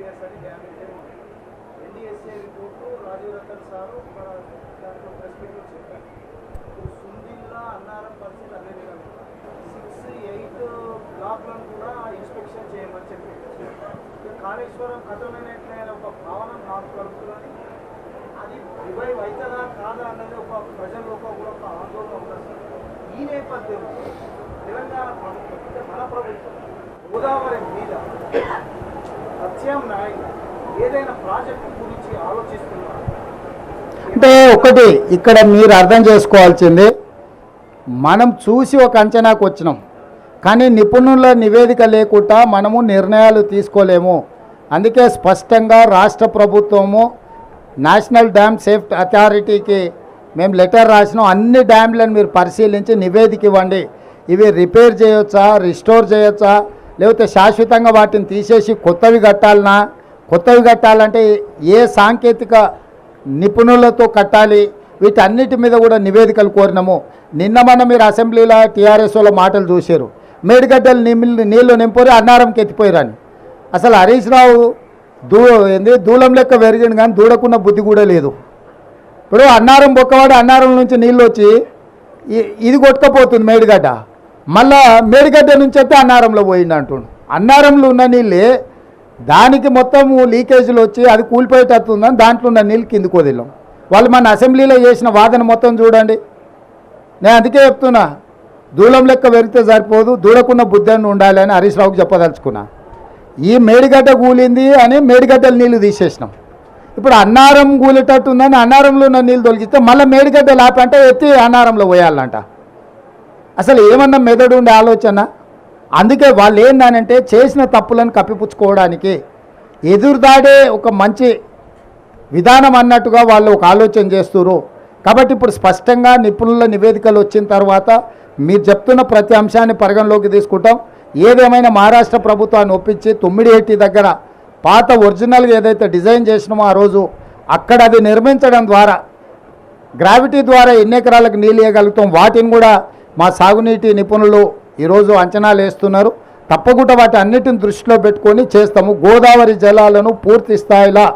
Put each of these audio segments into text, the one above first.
NPS అని damage NDSA report Rajiv Ratan sir మన దాంట్లో ప్రెస్ మీట్లో చెప్పారు. ఇప్పుడు సుందిల్లా అన్నారం పరిస్థితి అదే విధంగా సిక్స్ ఎయిట్ బ్లాక్లను కూడా ఇన్స్పెక్షన్ చేయమని చెప్పి ఇక కాళేశ్వరం కథమైనట్లయిన ఒక భావన నాకు కలుగుతుందని అది రివైవ్ అవుతుందా కాదా అన్నది ఒక ప్రజల్లో కూడా ఒక ఆందోళన ఉంటుంది ఈ నేపథ్యంలో తెలంగాణ ప్రభుత్వం అంటే మన ప్రభుత్వం గోదావరి మీద ప్రత్యామ్నాయంగా ఏదైనా ప్రాజెక్టు గురించి ఆలోచిస్తున్నారు? అంటే ఒకటి ఇక్కడ మీరు అర్థం చేసుకోవాల్సింది మనం చూసి ఒక అంచనాకు వచ్చినాం కానీ నిపుణుల నివేదిక లేకుండా మనము నిర్ణయాలు తీసుకోలేము. అందుకే స్పష్టంగా రాష్ట్ర ప్రభుత్వము నేషనల్ డ్యామ్ సేఫ్టీ అథారిటీకి మేము లెటర్ రాసినాం. అన్ని డ్యామ్లను మీరు పరిశీలించి నివేదిక ఇవ్వండి. ఇవి రిపేర్ చేయొచ్చా రిస్టోర్ చేయొచ్చా లేకపోతే శాశ్వతంగా వాటిని తీసేసి కొత్తవి కట్టాలనా? కొత్తవి కట్టాలంటే ఏ సాంకేతిక నిపుణులతో కట్టాలి? వీటన్నిటి మీద కూడా నివేదికలు కోరినాము. నిన్న మొన్న మీరు అసెంబ్లీలో టీఆర్ఎస్ఓలో మాటలు చూశారు. మేడిగడ్డలు నీళ్ళు నీళ్ళు నింపరి అన్నారంకి ఎత్తిపోయారని అసలు హరీష్ రావు దూ ఏంది? దూలం లెక్క పెరిగింది కానీ దూడకున్న బుద్ధి కూడా లేదు. ఇప్పుడు అన్నారం బొక్కవాడు అన్నారం నుంచి నీళ్ళు వచ్చి ఇది కొట్టుకపోతుంది మేడిగడ్డ. మళ్ళా మేడిగడ్డ నుంచి అయితే అన్నారంలో పోయింది అంటుండు. అన్నారంలో ఉన్న నీళ్ళే దానికి మొత్తం లీకేజీలు వచ్చి అది కూలిపోయేటట్టుందని దాంట్లో ఉన్న నీళ్ళు కిందికి వదిలాం. వాళ్ళు మన అసెంబ్లీలో చేసిన వాదన మొత్తం చూడండి. నేను అందుకే చెప్తున్నా దూలం లెక్క పెరిగితే సరిపోదు దూడకున్న బుద్ధాన్ని అని ఉండాలి అని హరీష్ రావుకి చెప్పదలుచుకున్నా. ఈ మేడిగడ్డ కూలింది అని మేడిగడ్డల నీళ్ళు తీసేసినాం. ఇప్పుడు అన్నారం కూలేటట్టు ఉందని అన్నారంలో ఉన్న నీళ్ళు తొలగిస్తే మళ్ళీ మేడిగడ్డ లాపంటే ఎత్తి అన్నారంలో పోయాలంట. అసలు ఏమన్నా మెదడు ఉండే ఆలోచన? అందుకే వాళ్ళు ఏందనంటే చేసిన తప్పులను కప్పిపుచ్చుకోవడానికి ఎదురుదాడే ఒక మంచి విధానం అన్నట్టుగా వాళ్ళు ఒక ఆలోచన చేస్తున్నారు కాబట్టి ఇప్పుడు స్పష్టంగా నిపుణుల నివేదికలు వచ్చిన తర్వాత మీరు చెప్తున్న ప్రతి అంశాన్ని పరిగణలోకి తీసుకుంటాం. ఏదేమైనా మహారాష్ట్ర ప్రభుత్వాన్ని ఒప్పించి తొమ్మిడిహెట్టి దగ్గర పాత ఒరిజినల్గా ఏదైతే డిజైన్ చేసినామో ఆ రోజు అక్కడ అది నిర్మించడం ద్వారా గ్రావిటీ ద్వారా ఎన్ని ఎకరాలకు నీళ్ళు ఇవ్వగలుగుతాం? వాటిని కూడా మా సాగునీటి నిపుణులు ఈరోజు అంచనాలు వేస్తున్నారు. తప్పకుండా వాటి అన్నిటిని దృష్టిలో పెట్టుకొని చేస్తాము. గోదావరి జలాలను పూర్తి స్థాయిలో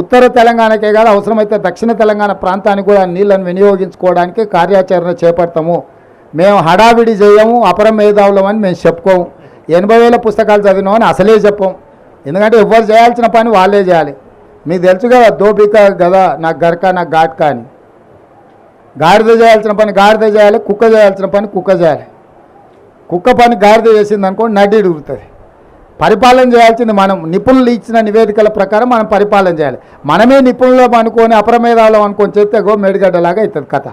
ఉత్తర తెలంగాణకే కాదు అవసరమైతే దక్షిణ తెలంగాణ ప్రాంతానికి కూడా నీళ్ళను వినియోగించుకోవడానికి కార్యాచరణ చేపడతాము. మేము హడావిడి చేయము అపర మేధావులం అని మేము చెప్పుకోము. ఎనభై వేల పుస్తకాలు చదివినామని అసలే చెప్పం. ఎందుకంటే ఎవరు చేయాల్సిన పని వాళ్ళే చేయాలి. మీకు తెలుసు కదా దోపిక గదా నాకు గరక నాకు ఘాట్కా అని. గాడిద చేయాల్సిన పని గాడిద చేయాలి కుక్క చేయాల్సిన పని కుక్క చేయాలి. కుక్క పని గాడిద చేసింది అనుకోండి నడ్డి ఇడుగుతుంది పరిపాలన చేయాల్సింది మనం నిపుణులు ఇచ్చిన నివేదికల ప్రకారం మనం పరిపాలన చేయాలి. మనమే నిపుణులం అనుకొని అప్రమేధాలం అనుకొని చెప్తే గో మేడిగడ్డలాగా అవుతుంది కథ.